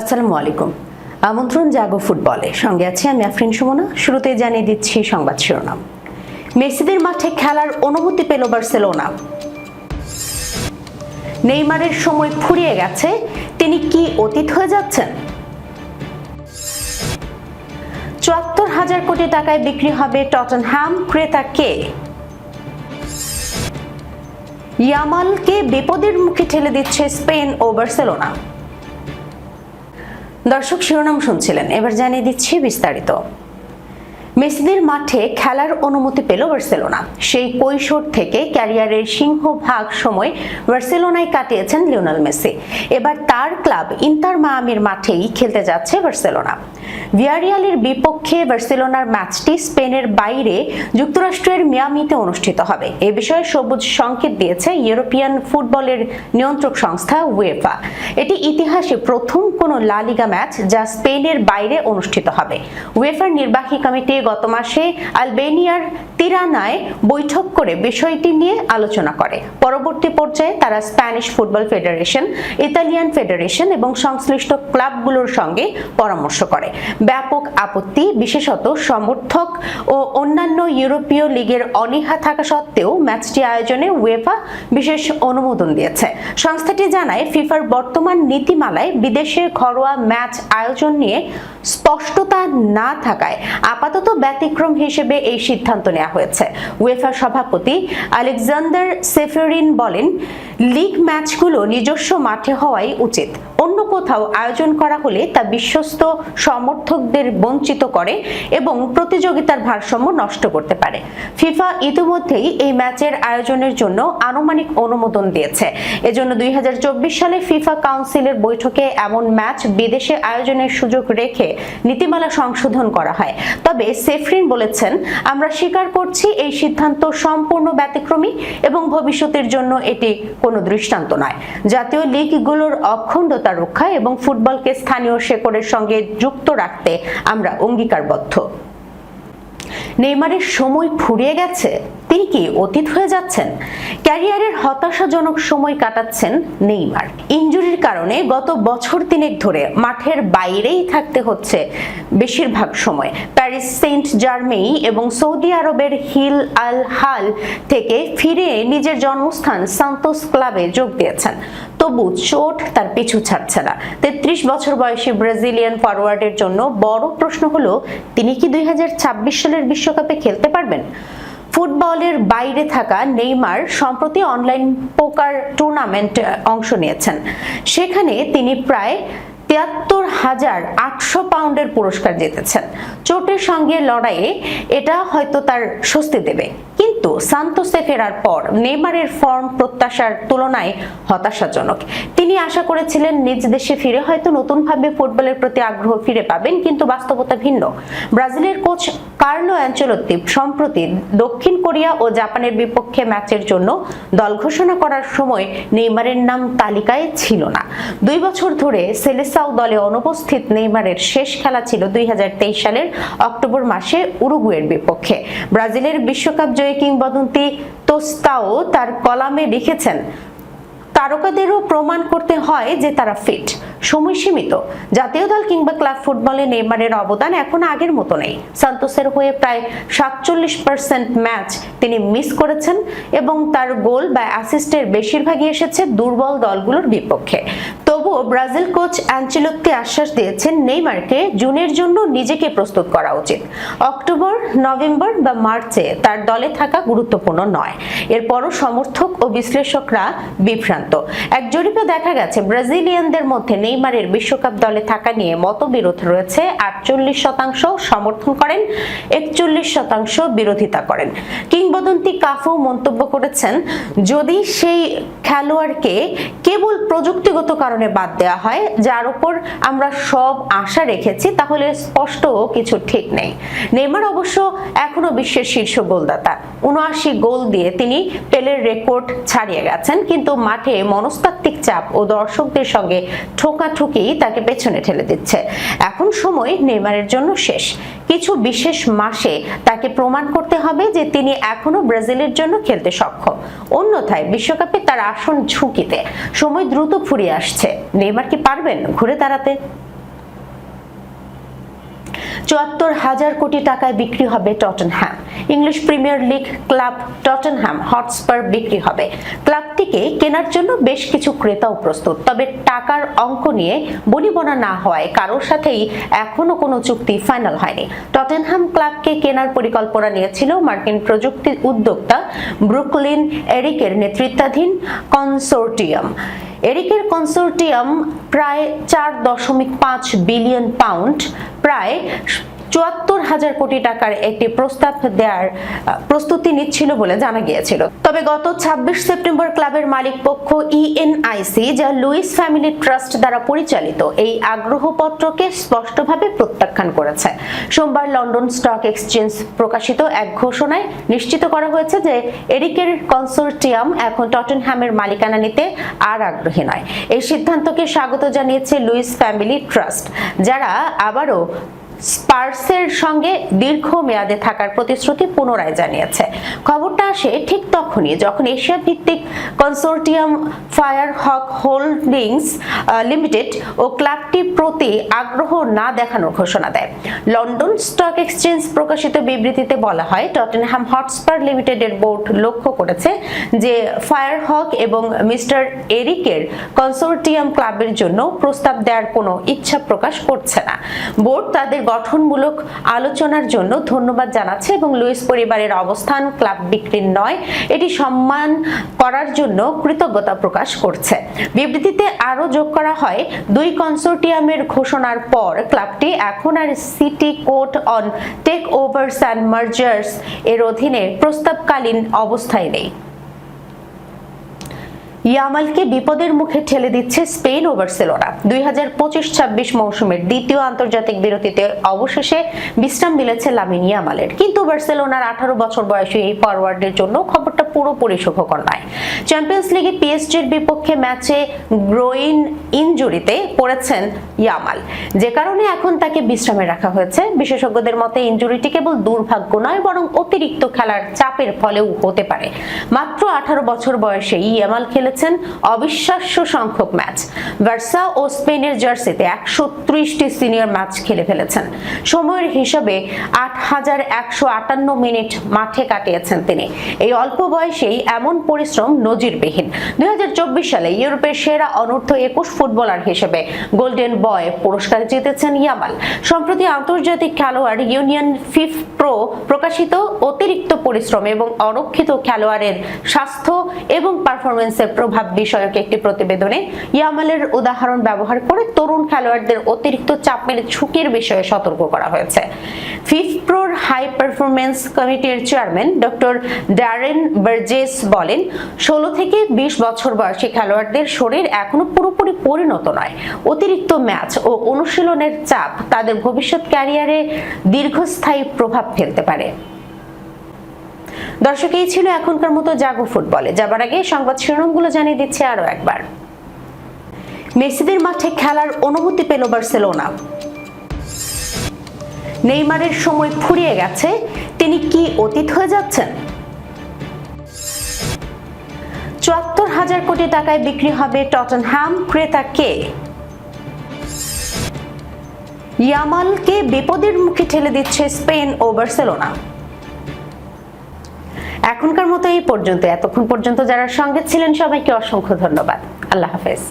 আসসালামু আলাইকুম। আমন্ত্রণ জাগো ফুটবলে। সঙ্গে আছি আমি আফরিন সুমনা। শুরুতে জানিয়ে দিচ্ছি সংবাদ শিরোনাম। মেসিদের মাঠে খেলার অনুমতি পেল বার্সেলোনা। নেইমারের সময় ফুরিয়ে গেছে। তিনি কি অতীত হয়ে যাচ্ছেন? চুয়াত্তর হাজার কোটি টাকায় বিক্রি হবে টটনহ্যাম ক্রেতা কে? ইয়ামালকে বিপদের মুখে ঠেলে দিচ্ছে স্পেন ও বার্সেলোনা। দর্শক শিরোনাম শুনছিলেন। এবার জানিয়ে দিচ্ছি বিস্তারিত। মেসিদের মাঠে খেলার অনুমতি পেল বার্সেলোনা। সেই কৈশোর থেকে ক্যারিয়ারের সিংহভাগ সময় বার্সেলোনায় কাটিয়েছেন লিওনাল মেসি। এবার তার ক্লাব ইন্টার মায়ামির মাঠেই খেলতে যাচ্ছে বার্সেলোনা। ভিয়ারিয়ালের বিপক্ষে বার্সেলোনার ম্যাচটি স্পেনের বাইরে যুক্তরাষ্ট্রের মিয়ামিতে অনুষ্ঠিত হবে। এ বিষয়ে সবুজ সংকেত দিয়েছে ইউরোপিয়ান ফুটবলের নিয়ন্ত্রক সংস্থা উয়েফা। এটি ইতিহাসে প্রথম কোনো লা লিগা ম্যাচ যা স্পেনের বাইরে অনুষ্ঠিত হবে। উয়েফার নির্বাহী কমিটি গত মাসে আলবেনিয়ার তিরানায় বৈঠক করে বিষয়টি নিয়ে আলোচনা করে। পরবর্তী পর্যায়ে তারা Spanish football federation, Italian federation এবং সংশ্লিষ্ট ক্লাবগুলোর সঙ্গে পরামর্শ করে। ব্যাপক আপত্তি, বিশেষত সমর্থক ও অন্যান্য ইউরোপীয় লিগের অনীহা থাকা সত্ত্বেও ম্যাচটি আয়োজনে উয়েফা বিশেষ অনুমোদন দিয়েছে। সংস্থাটি জানায়, ফিফার বর্তমান নীতিমালায় বিদেশে ঘরোয়া ম্যাচ আয়োজন নিয়ে স্পষ্টতা না থাকায় আপাতত ব্যতিক্রম হিসেবে এই সিদ্ধান্ত নেওয়া হয়েছে। উয়েফা সভাপতি আলেকজান্ডার সেফেরিন বলেন, লিগ ম্যাচগুলো নিজস্ব মাঠে হওয়াই উচিত। অন্য কোথাও আয়োজন করা হলে তা বিশ্বস্ত সমর্থকদের বঞ্চিত করে এবং প্রতিযোগিতার ভারসাম্য নষ্ট করতে পারে। ফিফা ইতিমধ্যেই এই ম্যাচের আয়োজনের জন্য আনুমানিক অনুমোদন দিয়েছে। এজন্য দুই সালে ফিফা কাউন্সিলের বৈঠকে এমন ম্যাচ বিদেশে আয়োজনের সুযোগ রেখে নীতিমালা সংশোধন করা হয়। তবে সেফরিন বলেছেন, আমরা স্বীকার করছি এই সিদ্ধান্ত সম্পূর্ণ ব্যতিক্রমী এবং ভবিষ্যতের জন্য এটি কোনো দৃষ্টান্ত নয়। জাতীয় লিগগুলোর অখণ্ডতা রক্ষা এবং ফুটবলকে স্থানীয় শেকড়ের সঙ্গে যুক্ত রাখতে আমরা অঙ্গীকারবদ্ধ। নেইমারের সময় ফুরিয়ে গেছে? তিনি কি অতীত হয়ে যাচ্ছেন? ক্যারিয়ারের হতাশাজনক সময় কাটাচ্ছেন নেইমার। ইনজুরির কারণে গত বছর তিনেক ধরে মাঠের বাইরেই থাকতে হচ্ছে বেশিরভাগ সময়। প্যারিস সেন্ট জার্মেই এবং সৌদি আরবের হিল আল হাল থেকে ফিরে নিজের জন্মস্থান সান্তোস ক্লাবে যোগ দিয়েছেন। তবু চোট তার পিছু ছাড়ছে না। তেত্রিশ বছর বয়সী ব্রাজিলিয়ান ফরওয়ার্ডের জন্য বড় প্রশ্ন হলো, তিনি কি দুই হাজার ছাব্বিশ সালের বিশ্বকাপে খেলতে পারবেন? ফুটবলের বাইরে থাকা নেইমার সম্প্রতি অনলাইন পোকার টুর্নামেন্ট অংশ নিয়েছেন। সেখানে তিনি প্রায় তিয়াত্তর হাজার আটশো পাউন্ডের পুরস্কার জিতেছেন। চোটের সঙ্গে লড়াইয়ে এটা হয়তো তার স্বস্তি দেবে। কিন্তু সান্তোসে ফেরার পর নেইমারের ফর্ম প্রত্যাশার তুলনায় হতাশাজনক। তিনি আশা করেছিলেন নিজ দেশে ফিরে হয়তো নতুনভাবে ফুটবলের প্রতি আগ্রহ ফিরে পাবেন, কিন্তু বাস্তবতা ভিন্ন। ব্রাজিলের কোচ কার্লো অ্যাঞ্চেলত্তি সম্প্রতি দক্ষিণ কোরিয়া ও জাপানের বিপক্ষে ম্যাচের জন্য দল ঘোষণা করার সময় নেইমারের নাম তালিকায় ছিল না। দুই বছর ধরে সেলেসাও দলে অনুপস্থিত নেইমারের শেষ খেলা ছিল দুই হাজার তেইশ সালের অক্টোবর মাসে উরুগুয়ের বিপক্ষে। ব্রাজিলের বিশ্বকাপ জয়ী কিংবদন্তি তোস্তাও তার কলামে লিখেছেন, তারকাদেরও প্রমাণ করতে হয় যে তারা ফিট সময় সীমিত। জাতীয় দল কিংবা ক্লাব ফুটবলে নেইমারের অবদান এখন আগের মতো নেই। সান্তোসের হয়ে প্রায় সাতচল্লিশ পার্সেন্ট ম্যাচ তিনি মিস করেছেন এবং তার গোল বা অ্যাসিস্টের বেশিরভাগই এসেছে দুর্বল দলগুলোর বিপক্ষে। তবুও ব্রাজিল কোচ অ্যাঞ্চেলোত্তি আশ্বাস দিয়েছেন, নেইমারকে জুনের জন্য নিজেকে প্রস্তুত করা উচিত। অক্টোবর, নভেম্বর বা মার্চে তার দলে থাকা গুরুত্বপূর্ণ নয়। এরপরও সমর্থক ও বিশ্লেষকরা বিভ্রান্ত। এক জরিপে দেখা গেছে, ব্রাজিলিয়ানদের মধ্যে নেইমারের বিশ্বকাপ দলে থাকা নিয়ে মতবিরোধ রয়েছে। আটচল্লিশ শতাংশ সমর্থন করেন, একচল্লিশ শতাংশ বিরোধিতা করেন। কিংবদন্তি কাফু মন্তব্য করেছেন, যদি সেই খেলোয়াড়কে কেবল প্রযুক্তিগত কারণে বাদ দেওয়া হয়, যার উপর আমরা সব আশা রেখেছি, তাহলে স্পষ্ট কিছু ঠিক নেই। নেইমার অবশ্য এখনও বিশ্বের শীর্ষ গোলদাতা। উনআশি গোল দিয়ে তিনি পেলের রেকর্ড ছাড়িয়ে গেছেন, কিন্তু মাঠে মনস্তাত্ত্বিক চাপ ও দর্শকদের সঙ্গে ঠোকাঠুকি তাকে পেছনে ঠেলে দিচ্ছে। এখন সময় নেইমারের জন্য শেষ। কিছু বিশেষ মাসে তাকে প্রমাণ করতে হবে যে তিনি এখনও ব্রাজিলের জন্য খেলতে সক্ষম। অন্যথায় বিশ্বকাপে তার আসন ঝুঁকিতে। সময় দ্রুত ফুরিয়ে আসছে। নেইমার কি পারবেন ঘুরে দাঁড়াতে? চুয়াত্তর হাজার কোটি টাকায় বিক্রি হবে Tottenham. English premier league club Tottenham Hotspur বিক্রি হবে। ক্লাবটিকে কেনার জন্য বেশ কিছু ক্রেতাও প্রস্তুত। তবে টাকার অঙ্ক নিয়ে বনিবনা না হওয়ায় কারোর সাথেই এখনও কোনো চুক্তি ফাইনাল হয়নি। টটেনহ্যাম ক্লাবকে কেনার পরিকল্পনা নিয়েছিল মার্কিন প্রযুক্তি উদ্যোক্তা ব্রুকলিন এরিকের নেতৃত্বাধীন কনসোর্টিয়াম। এরিকের কনসোর্টিয়াম প্রায় চার দশমিক পাঁচ বিলিয়ন পাউন্ড প্রায় চুয়াত্তর হাজার কোটি টাকার একটি প্রস্তাব দেওয়ার প্রস্তুতি নিচ্ছিল বলে জানা গিয়েছিল। তবে গত ছাব্বিশ সেপ্টেম্বর ক্লাবের মালিক পক্ষ ইএনআইসি যা লুইস ফ্যামিলি ট্রাস্ট দ্বারা পরিচালিত, এই আগ্রহপত্রকে স্পষ্টভাবে প্রত্যাখ্যান করেছে। সোমবার লন্ডন স্টক এক্সচেঞ্জ প্রকাশিত এক ঘোষণায় নিশ্চিত করা হয়েছে যে এরিকের কনসোর্টিয়াম এখন টটেনহ্যামের মালিকানা নিতে আর আগ্রহী নয়। এই সিদ্ধান্তকে স্বাগত জানিয়েছে লুইস ফ্যামিলি ট্রাস্ট, যারা আবারও স্পার্সের সঙ্গে দীর্ঘ মেয়াদে থাকার প্রতিশ্রুতি পুনরায় জানিয়েছে। খবরটা আসে ঠিক তখনই যখন এশিয়া ভিত্তিক consortium fire hawk holdings limited ও ক্লাবটি প্রতি আগ্রহ না দেখানোর ঘোষণা দেয়। লন্ডন স্টক এক্সচেঞ্জ প্রকাশিত বিবৃতিতে বলা হয় টটেনহ্যাম হটস্পার লিমিটেডের বোর্ড লক্ষ্য করেছে যে ফায়ার হক এবং মিস্টার এরিকের কনসোর্টিয়াম ক্লাবের জন্য প্রস্তাব দেওয়ার কোনো ইচ্ছা প্রকাশ করছে না। বোর্ড তাদের গঠনমূলক আলোচনার জন্য ধন্যবাদ জানাচ্ছে এবং লুইস পরিবারের অবস্থান ক্লাব বিক্রির নয়, এটি সম্মান করার জন্য কৃতজ্ঞতা প্রকাশ করছে। বিবৃতিতে আরও যোগ করা হয়, দুই কনসোর্টিয়ামের ঘোষণার পর ক্লাবটি এখন আর city court on takeovers and mergers এর অধীনে প্রস্তাবকালীন অবস্থায় নেই। ইয়ামালকে বিপদের মুখে ঠেলে দিচ্ছে স্পেন ও বার্সেলোনা। দুই হাজার পঁচিশ ছাব্বিশ মৌসুমের দ্বিতীয় আন্তর্জাতিক বিরতিতে অবশেষে বিশ্রাম মিলেছে লামিন ইয়ামালের। কিন্তু বার্সেলোনার আঠারো বছর বয়সী এই ফরওয়ার্ডের জন্য খবরটা পুরোপুরি সুখকর নয়। চ্যাম্পিয়ন্স লিগে পিএসজির বিপক্ষে ম্যাচে গ্রোইন ইনজুরিতে পড়েছেন ইয়ামাল। যে কারণে এখন তাকে বিশ্রামে রাখা হয়েছে। বিশেষজ্ঞদের মতে, ইনজুরিটি কেবল দুর্ভাগ্য নয়, বরং অতিরিক্ত খেলার চাপের ফলেও হতে পারে। মাত্র আঠারো বছর বয়সে ইয়ামাল খেলেছেন অবিশ্বাস্য সংখ্যক ম্যাচ। ভার্সা ও স্পেনের জার্সিতে একশো ত্রিশটি সিনিয়র ম্যাচ খেলে ফেলেছেন। সময়ের হিসাবে আট হাজার একশো আটান্ন মিনিট মাঠে কাটিয়েছেন তিনি। এই অল্প বয়সেই এমন পরিশ্রম নজিরবিহীন। দুই সালে ইউরোপের সেরা অনূর্ধ্ব একুশ ফুটবলার হিসেবে গোল্ডেন বয় পুরস্কার জিতেছেন ইয়ামাল। সম্প্রতি আন্তর্জাতিক খেলোয়াড় ইউনিয়ন ফিফ প্রো প্রকাশিত অতিরিক্ত পরিশ্রম এবং অরক্ষিত খেলোয়াড়ের স্বাস্থ্য এবং পারফরমেন্সের প্রভাব বিষয়ক একটি প্রতিবেদনে ইয়ামালের উদাহরণ ব্যবহার করে তরুণ খেলোয়াড়দের অতিরিক্ত চাপের ঝুঁকির বিষয়ে সতর্ক করা হয়েছে। ফিফ প্রোর হাই পারফরমেন্স কমিটির চেয়ারম্যান ডক্টর ড্যারেন বার্জেস বলেন, ষোলো থেকে বিশ বছর বয়সী খেলোয়াড়দের শরীর এখনও পুরোপুরি পরিণত নয়। অতিরিক্ত ম্যাচ ও অনুশীলনের চাপ তাদের ভবিষ্যৎ ক্যারিয়ারে দীর্ঘস্থায়ী প্রভাব ফেলতে পারে। দর্শক, এই ছিল এখনকার মতো জাগো ফুটবলে। যাবার আগে সংবাদ শিরোনামগুলো জানিয়ে দিচ্ছে আরও একবার। মেসিদের মাঠে খেলার অনুভূতি পেল বার্সেলোনা। নেইমারের সময় ফুরিয়ে গেছে, তিনি কি অতীত হয়ে যাচ্ছেন? চুয়াত্তর হাজার কোটি টাকায় বিক্রি হবে টটন টটনহ্যাম ক্রেতা কে? ইয়ামালকে বিপদের মুখে ঠেলে দিচ্ছে স্পেন ও বার্সেলোনা। এখনকার মতো এই পর্যন্ত। এতক্ষণ পর্যন্ত যারা সঙ্গে ছিলেন সবাইকে অসংখ্য ধন্যবাদ। আল্লাহ হাফেজ।